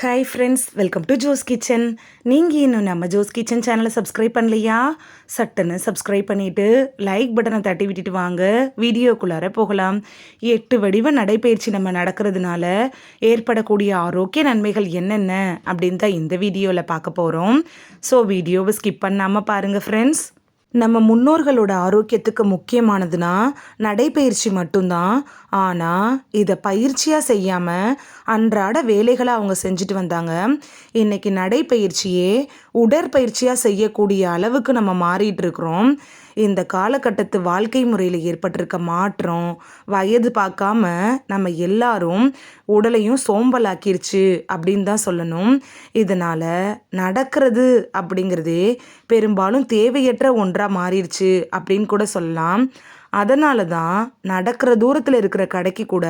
Hi friends welcome to Jo's kitchen நீங்கள் இன்னும் நம்ம ஜோஸ் கிச்சன் சேனலை சப்ஸ்கிரைப் பண்ணலையா? சட்டுன்னு சப்ஸ்கிரைப் பண்ணிவிட்டு லைக் பட்டனை தட்டி விட்டுட்டு வாங்க. வீடியோக்குள்ளார போகலாம். எட்டு வடிவ நடைப்பயிற்சி நம்ம நடக்கிறதுனால ஏற்படக்கூடிய ஆரோக்கிய நன்மைகள் என்னென்ன? அப்படின்னு தான் இந்த வீடியோவில் பார்க்க போகிறோம் ஸோ வீடியோவை ஸ்கிப் பண்ணாமல் பாருங்கள் ஃப்ரெண்ட்ஸ் நம்ம முன்னோர்களோட ஆரோக்கியத்துக்கு முக்கியமானதுன்னா நடைப்பயிற்சி மட்டும்தான். ஆனால் இதை பயிற்சியாக செய்யாமல் அன்றாட வேலைகளை அவங்க செஞ்சுட்டு வந்தாங்க. இன்றைக்கி நடைப்பயிற்சியே உடற்பயிற்சியாக செய்யக்கூடிய அளவுக்கு நம்ம மாறிட்டு இருக்கிறோம். இந்த காலகட்டத்து வாழ்க்கை முறையில் ஏற்பட்டிருக்க மாற்றம் வயது பார்க்காம நம்ம எல்லாரும் உடலையும் சோம்பலாக்கிருச்சு அப்படின்னு தான் சொல்லணும். இதனால் நடக்கிறது அப்படிங்கிறதே பெரும்பாலும் தேவையற்ற ஒன்றாக மாறிடுச்சு அப்படின்னு கூட சொல்லலாம். அதனால தான் நடக்கிற தூரத்தில் இருக்கிற கடைக்கு கூட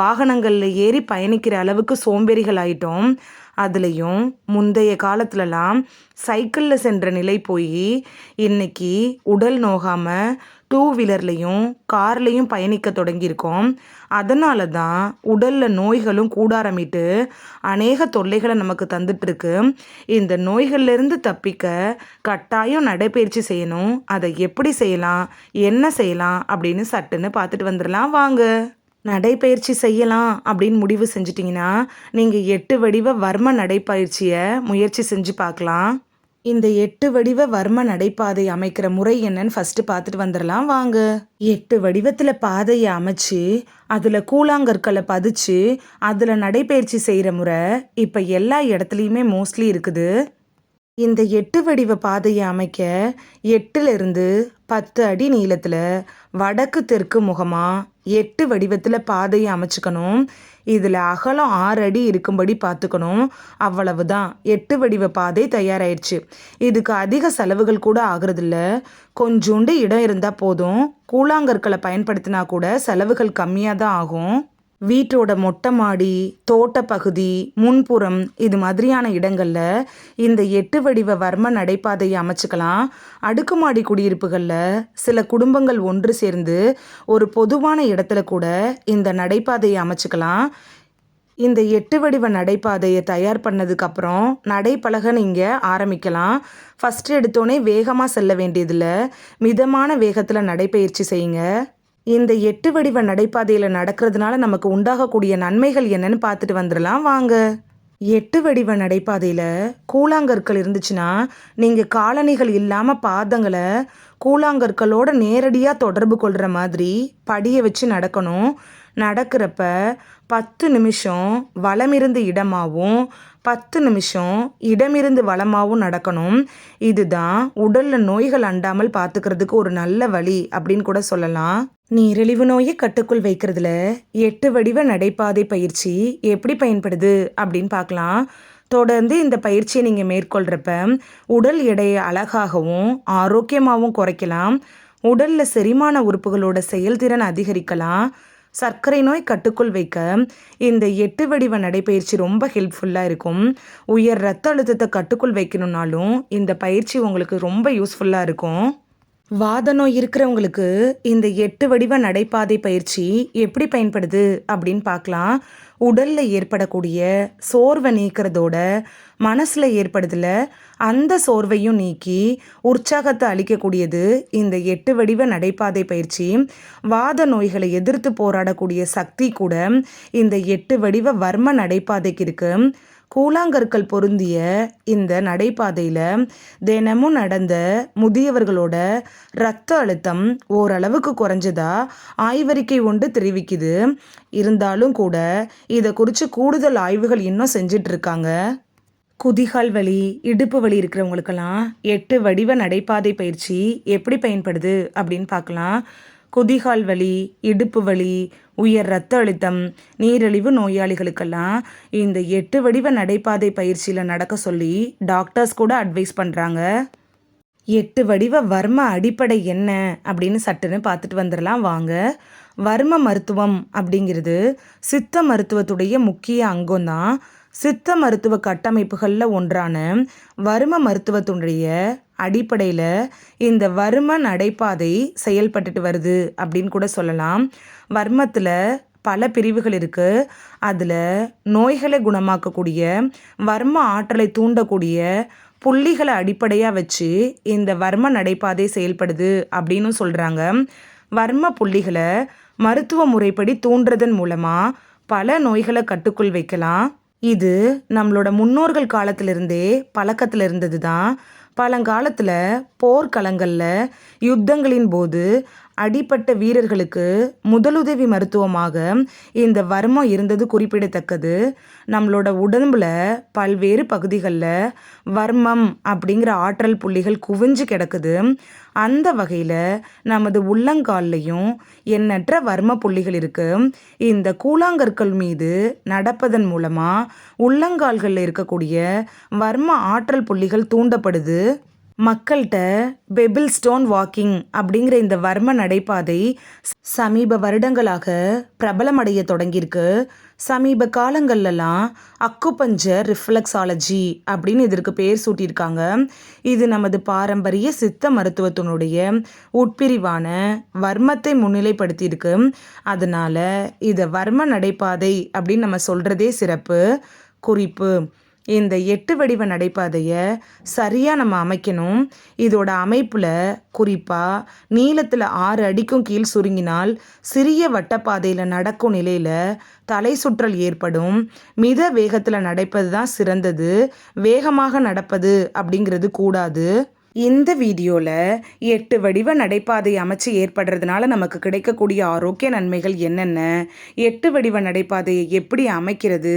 வாகனங்களில் ஏறி பயணிக்கிற அளவுக்கு சோம்பேறிகள் ஆயிட்டோம் அதுலேயும் முந்தைய காலத்துலலாம் சைக்கிளில் சென்ற நிலை போய் இன்னைக்கு உடல் நோகாமல் டூ வீலர்லேயும் கார்லேயும் பயணிக்க தொடங்கியிருக்கோம். அதனால தான் உடலில் நோய்களும் கூட ஆரம்பிட்டு அநேக தொல்லைகளை நமக்கு தந்துட்டுருக்கு. இந்த நோய்கள்லேருந்து தப்பிக்க கட்டாயம் நடைபயிற்சி செய்யணும். அதை எப்படி செய்யலாம்? என்ன செய்யலாம்? அப்படின்னு சட்டுன்னு பார்த்துட்டு வந்துடலாம். வாங்க. நடைப்பயிற்சி செய்யலாம் அப்படின்னு முடிவு செஞ்சிட்டிங்கன்னா நீங்கள் எட்டு வடிவ வர்ம நடைப்பயிற்சியை முயற்சி செஞ்சு பார்க்கலாம். இந்த எட்டு வடிவ வர்ம நடைபாதை அமைக்கிற முறை என்னன்னு ஃபர்ஸ்ட் பார்த்துட்டு வந்துடலாம். வாங்க. எட்டு வடிவத்தில் பாதையை அமைச்சு அதில் கூழாங்கற்களை பதிச்சு அதில் நடைப்பயிற்சி செய்கிற முறை இப்போ எல்லா இடத்துலையுமே மோஸ்ட்லி இருக்குது. இந்த எட்டு வடிவ பாதையை அமைக்க எட்டுலேருந்து பத்து அடி நீளத்தில் வடக்கு தெற்கு முகமாக எட்டு வடிவத்தில் பாதையை அமைச்சுக்கணும். இதில் அகலம் ஆறு அடி இருக்கும்படி பார்த்துக்கணும். அவ்வளவுதான். எட்டு வடிவ பாதை தயாராயிடுச்சு இதுக்கு அதிக செலவுகள் கூட ஆகுறதில்ல. கொஞ்சோண்டு இடம் இருந்தால் போதும். கூழாங்கற்களை பயன்படுத்தினா கூட செலவுகள் கம்மியாக தான் ஆகும். வீட்டோட மொட்டை மாடி தோட்டப்பகுதி முன்புறம் இது மாதிரியான இடங்களில் இந்த எட்டு வடிவ வர்ம நடைபாதையை அமைச்சுக்கலாம். அடுக்குமாடி குடியிருப்புகளில் சில குடும்பங்கள் ஒன்று சேர்ந்து ஒரு பொதுவான இடத்துல கூட இந்த நடைபாதையை அமைச்சுக்கலாம். இந்த எட்டு வடிவ நடைபாதையை தயார் பண்ணதுக்கப்புறம் நடைப்பலகை நீங்கள் ஆரம்பிக்கலாம். ஃபஸ்ட்டு எடுத்தோடனே வேகமாக செல்ல வேண்டியதில்லை மிதமான வேகத்தில் நடைப்பயிற்சி செய்யுங்க. இந்த எட்டு வடிவ நடைபாதையில் நடக்கிறதுனால நமக்கு உண்டாகக்கூடிய நன்மைகள் என்னன்னு பார்த்துட்டு வந்துடலாம் வாங்க. எட்டு வடிவ நடைபாதையில் கூழாங்கற்கள் இருந்துச்சுன்னா நீங்கள் காலணிகள் இல்லாமல் பாதங்களை கூழாங்கற்களோட நேரடியாக தொடர்பு கொள்கிற மாதிரி படியை வச்சு நடக்கணும். நடக்கிறப்ப பத்து நிமிஷம் வலமிருந்து இடமாகவும் பத்து நிமிஷம் இடமிருந்து வளமாகவும் நடக்கணும். இதுதான் உடலில் நோய்கள் அண்டாமல் பார்த்துக்கிறதுக்கு ஒரு நல்ல வழி அப்படின்னு கூட சொல்லலாம். நீரிழிவு நோயை கட்டுக்குள் வைக்கிறதுல எட்டு வடிவ நடைபாதை பயிற்சி எப்படி பயன்படுது அப்படின்னு பார்க்கலாம் தொடர்ந்து இந்த பயிற்சியை நீங்கள் மேற்கொள்கிறப்ப உடல் எடையை அழகாகவும் ஆரோக்கியமாகவும் குறைக்கலாம். உடலில் செரிமான உறுப்புகளோட செயல்திறன் அதிகரிக்கலாம். சர்க்கரை நோய் கட்டுக்குள் வைக்க இந்த எட்டு வடிவ நடைப்பயிற்சி ரொம்ப ஹெல்ப்ஃபுல்லாக இருக்கும். உயர் ரத்த அழுத்தத்தை கட்டுக்குள் வைக்கணுன்னாலும் இந்த பயிற்சி உங்களுக்கு ரொம்ப யூஸ்ஃபுல்லாக இருக்கும். வாத நோய் இருக்கிறவங்களுக்கு இந்த எட்டு வடிவ நடைபாதை பயிற்சி எப்படி பயன்படுது அப்படின்னு பார்க்கலாம். உடலில் ஏற்படக்கூடிய சோர்வை நீக்கிறதோட மனசில் ஏற்படுதில் அந்த சோர்வையும் நீக்கி உற்சாகத்தை அளிக்கக்கூடியது இந்த எட்டு வடிவ நடைபாதை பயிற்சி. வாத நோய்களை எதிர்த்து போராடக்கூடிய சக்தி கூட இந்த எட்டு வடிவ வர்ம நடைபாதைக்கு இருக்குது கூழாங்கற்கள் பொருந்திய இந்த நடைபாதையில் தினமும் நடந்த முதியவர்களோட இரத்த அழுத்தம் ஓரளவுக்கு குறைஞ்சதா ஆய்வறிக்கை ஒன்று தெரிவிக்குது. இருந்தாலும் கூட இதை குறித்து கூடுதல் ஆய்வுகள் இன்னும் செஞ்சிட்டு இருக்காங்க. குதிகால் வலி இடுப்பு வலி இருக்கிறவங்களுக்கெல்லாம் எட்டு வடிவ நடைபாதை பயிற்சி எப்படி பயன்படுது அப்படின்னு பார்க்கலாம். குதிகால் வலி இடுப்பு வலி உயர் ரத்த அழுத்தம் நீரிழிவு நோயாளிகளுக்கெல்லாம் இந்த எட்டு வடிவ நடைபாதை பயிற்சியில் நடக்க சொல்லி டாக்டர்ஸ் கூட அட்வைஸ் பண்ணுறாங்க எட்டு வடிவ வர்ம அடிப்படை என்ன அப்படின்னு சட்டுன்னு பார்த்துட்டு வந்துடலாம் வாங்க. வர்ம மருத்துவம் அப்படிங்கிறது சித்த மருத்துவத்துடைய முக்கிய அங்கம் தான் சித்த மருத்துவ கட்டமைப்புகளில் ஒன்றான வர்ம மருத்துவத்துடைய அடிப்படையில் இந்த வர்ம நடைபாதை செயல்பட்டுட்டு வருது அப்படின்னு கூட சொல்லலாம். வர்மத்தில் பல பிரிவுகள் இருக்குது அதில் நோய்களை குணமாக்கக்கூடிய வர்ம ஆற்றலை தூண்டக்கூடிய புள்ளிகளை அடிப்படையாக வச்சு இந்த வர்ம நடைபாதை செயல்படுது அப்படின்னு சொல்கிறாங்க வர்ம புள்ளிகளை மருத்துவ முறைப்படி தூண்டுறதன் மூலமாக பல நோய்களை கட்டுக்குள் வைக்கலாம். இது நம்மளோட முன்னோர்கள் காலத்திலிருந்தே பழக்கத்தில் இருந்தது தான் பழங்காலத்தில் போர்க்களங்களில் யுத்தங்களின் போது அடிப்பட்ட வீரர்களுக்கு முதலுதவி மருத்துவமாக இந்த வர்மம் இருந்தது குறிப்பிடத்தக்கது. நம்மளோட உடம்புல பல்வேறு பகுதிகளில் வர்மம் அப்படிங்கிற ஆற்றல் புள்ளிகள் குவிஞ்சு கிடக்குது. அந்த வகையில் நமது உள்ளங்கால்லையும் எண்ணற்ற வர்ம புள்ளிகள் இருக்குது இந்த கூழாங்கற்கள் மீது நடப்பதன் மூலமாக உள்ளங்கால்களில் இருக்கக்கூடிய வர்ம ஆற்றல் புள்ளிகள் தூண்டப்படுது. மக்கள்கிட்ட பெபிள் ஸ்டோன் வாக்கிங் அப்படிங்கிற இந்த வர்ம நடைபாதை சமீப வருடங்களாக பிரபலமடைய தொடங்கியிருக்கு. சமீப காலங்கள்லலாம் அக்குபஞ்சர் ரிஃப்ளெக்ஸாலஜி அப்படின்னு இதற்கு பேர் சூட்டியிருக்காங்க. இது நமது பாரம்பரிய சித்த மருத்துவத்தினுடைய உட்பிரிவான வர்மத்தை முன்னிலைப்படுத்தியிருக்கு. அதனால் இதை வர்ம நடைபாதை அப்படின்னு நம்ம சொல்கிறதே சிறப்பு. குறிப்பு இந்த எட்டு வடிவ நடைபாதையை சரியாக நம்ம அமைக்கணும். இதோட அமைப்பில் குறிப்பாக நீளத்தில் ஆறு அடிக்கும் கீழ் சுருங்கினால் சிறிய வட்டப்பாதையில் நடக்கும் நிலையில் தலை சுற்றல் ஏற்படும். மித வேகத்தில் நடப்பது தான் சிறந்தது. வேகமாக நடப்பது அப்படிங்கிறது கூடாது. இந்த வீடியோவில் எட்டு வடிவ நடைபாதை அமைச்சு ஏற்படுறதுனால நமக்கு கிடைக்கக்கூடிய ஆரோக்கிய நன்மைகள் என்னென்ன? எட்டு வடிவ நடைபாதையை எப்படி அமைக்கிறது?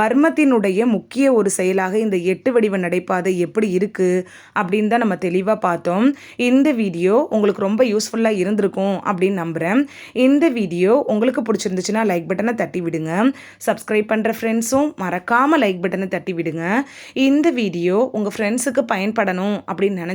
வர்மத்தினுடைய முக்கிய ஒரு செயலாக இந்த எட்டு வடிவ நடைபாதை எப்படி இருக்குது அப்படின்னு தான் நம்ம தெளிவாக பார்த்தோம். இந்த வீடியோ உங்களுக்கு ரொம்ப யூஸ்ஃபுல்லாக இருந்திருக்கும் அப்படின்னு நம்புகிறேன் இந்த வீடியோ உங்களுக்கு பிடிச்சிருந்துச்சுன்னா லைக் பட்டனை தட்டி விடுங்க. சப்ஸ்கிரைப் பண்ணுற ஃப்ரெண்ட்ஸும் மறக்காமல் லைக் பட்டனை தட்டி விடுங்க. இந்த வீடியோ உங்கள் ஃப்ரெண்ட்ஸுக்கு பயன்படணும் அப்படின்னு நினச்சி